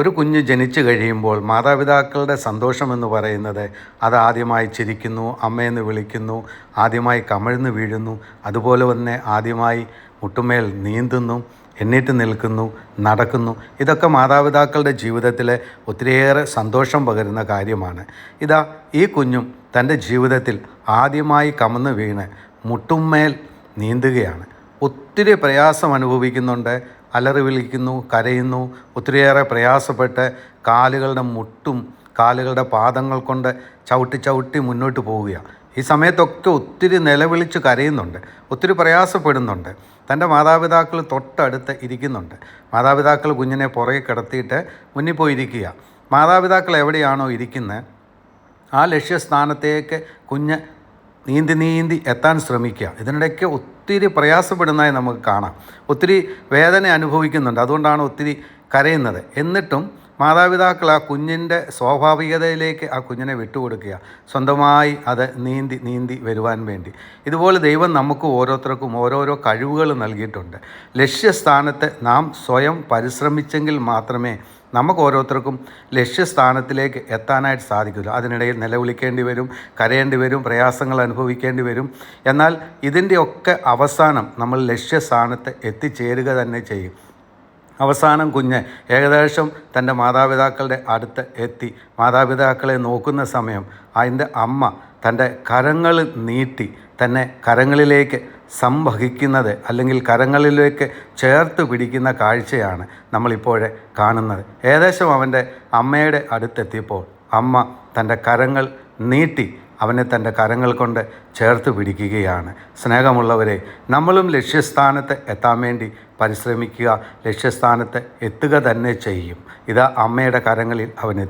ഒരു കുഞ്ഞ് ജനിച്ചു കഴിയുമ്പോൾ മാതാപിതാക്കളുടെ സന്തോഷമെന്ന് പറയുന്നത് അത് ആദ്യമായി ചിരിക്കുന്നു അമ്മയെന്ന് വിളിക്കുന്നു ആദ്യമായി കമിഴ്ന്ന് വീഴുന്നു അതുപോലെ തന്നെ ആദ്യമായി മുട്ടുമേൽ നീന്തുന്നു എണ്ണീറ്റ് നിൽക്കുന്നു നടക്കുന്നു. ഇതൊക്കെ മാതാപിതാക്കളുടെ ജീവിതത്തിലെ ഒത്തിരിയേറെ സന്തോഷം പകരുന്ന കാര്യമാണ്. ഇതാ ഈ കുഞ്ഞും തന്റെ ജീവിതത്തിൽ ആദ്യമായി കമന്ന് വീണ് മുട്ടുമേൽ നീന്തുകയാണ്. ഒത്തിരി പ്രയാസം അനുഭവിക്കുന്നുണ്ട്. അലറി വിളിക്കുന്നു കരയുന്നു. ഒത്തിരിയേറെ പ്രയാസപ്പെട്ട് കാലുകളുടെ മുട്ടും കാലുകളുടെ പാദങ്ങൾ കൊണ്ട് ചവിട്ടി ചവിട്ടി മുന്നോട്ട് പോവുകയാണ് ഈ സമയത്തൊക്കെ ഒത്തിരി നിലവിളിച്ച് കരയുന്നുണ്ട്. ഒത്തിരി പ്രയാസപ്പെടുന്നുണ്ട്. തന്റെ മാതാപിതാക്കൾ തൊട്ടടുത്ത് ഇരിക്കുന്നുണ്ട്. മാതാപിതാക്കൾ കുഞ്ഞിനെ പുറകെ കിടത്തിയിട്ട് മുന്നിൽ പോയിരിക്കുക. മാതാപിതാക്കൾ എവിടെയാണോ ഇരിക്കുന്നത് ആ ലക്ഷ്യസ്ഥാനത്തേക്ക് കുഞ്ഞ് നീന്തി നീന്തി എത്താൻ ശ്രമിക്കുക. ഇതിനിടയ്ക്ക് ഒത്തിരി പ്രയാസപ്പെടുന്നതായി നമുക്ക് കാണാം. ഒത്തിരി വേദന അനുഭവിക്കുന്നുണ്ട്. അതുകൊണ്ടാണ് ഒത്തിരി കരയുന്നത്. എന്നിട്ടും മാതാപിതാക്കൾ ആ കുഞ്ഞിന്റെ സ്വാഭാവികതയിലേക്ക് ആ കുഞ്ഞിനെ വിട്ടുകൊടുക്കുക. സ്വന്തമായി അത് നീന്തി നീന്തി വരുവാൻ വേണ്ടി. ഇതുപോലെ ദൈവം നമുക്ക് ഓരോരുത്തർക്കും ഓരോരോ കഴിവുകൾ നൽകിയിട്ടുണ്ട്. ലക്ഷ്യസ്ഥാനത്ത് നാം സ്വയം പരിശ്രമിച്ചെങ്കിൽ മാത്രമേ നമുക്ക് ഓരോരുത്തർക്കും ലക്ഷ്യസ്ഥാനത്തിലേക്ക് എത്താനായിട്ട് സാധിക്കില്ല. അതിനിടയിൽ നിലവിളിക്കേണ്ടി വരും കരയേണ്ടി വരും പ്രയാസങ്ങൾ അനുഭവിക്കേണ്ടി വരും. എന്നാൽ ഇതിന്റെയൊക്കെ അവസാനം നമ്മൾ ലക്ഷ്യസ്ഥാനത്ത് എത്തിച്ചേരുക തന്നെ ചെയ്യും. അവസാനം കുഞ്ഞ് ഏകദേശം തന്റെ മാതാപിതാക്കളുടെ അടുത്ത് എത്തി. മാതാപിതാക്കളെ നോക്കുന്ന സമയം അതിന്റെ അമ്മ തന്റെ കരങ്ങൾ നീട്ടി തന്നെ കരങ്ങളിലേക്ക് സംവഹിക്കുന്നത് അല്ലെങ്കിൽ കരങ്ങളിലേക്ക് ചേർത്ത് പിടിക്കുന്ന കാഴ്ചയാണ് നമ്മളിപ്പോഴെ കാണുന്നത്. ഏകദേശം അവന്റെ അമ്മയുടെ അടുത്തെത്തിയപ്പോൾ അമ്മ തന്റെ കരങ്ങൾ നീട്ടി അവനെ തന്റെ കരങ്ങൾ കൊണ്ട് ചേർത്ത് പിടിക്കുകയാണ്. സ്നേഹമുള്ളവരെ നമ്മളും ലക്ഷ്യസ്ഥാനത്ത് എത്താൻ വേണ്ടി പരിശ്രമിക്കുക ലക്ഷ്യസ്ഥാനത്ത് എത്തുക തന്നെ ചെയ്യും. ഇത് അമ്മയുടെ കരങ്ങളിൽ അവൻ എത്തി.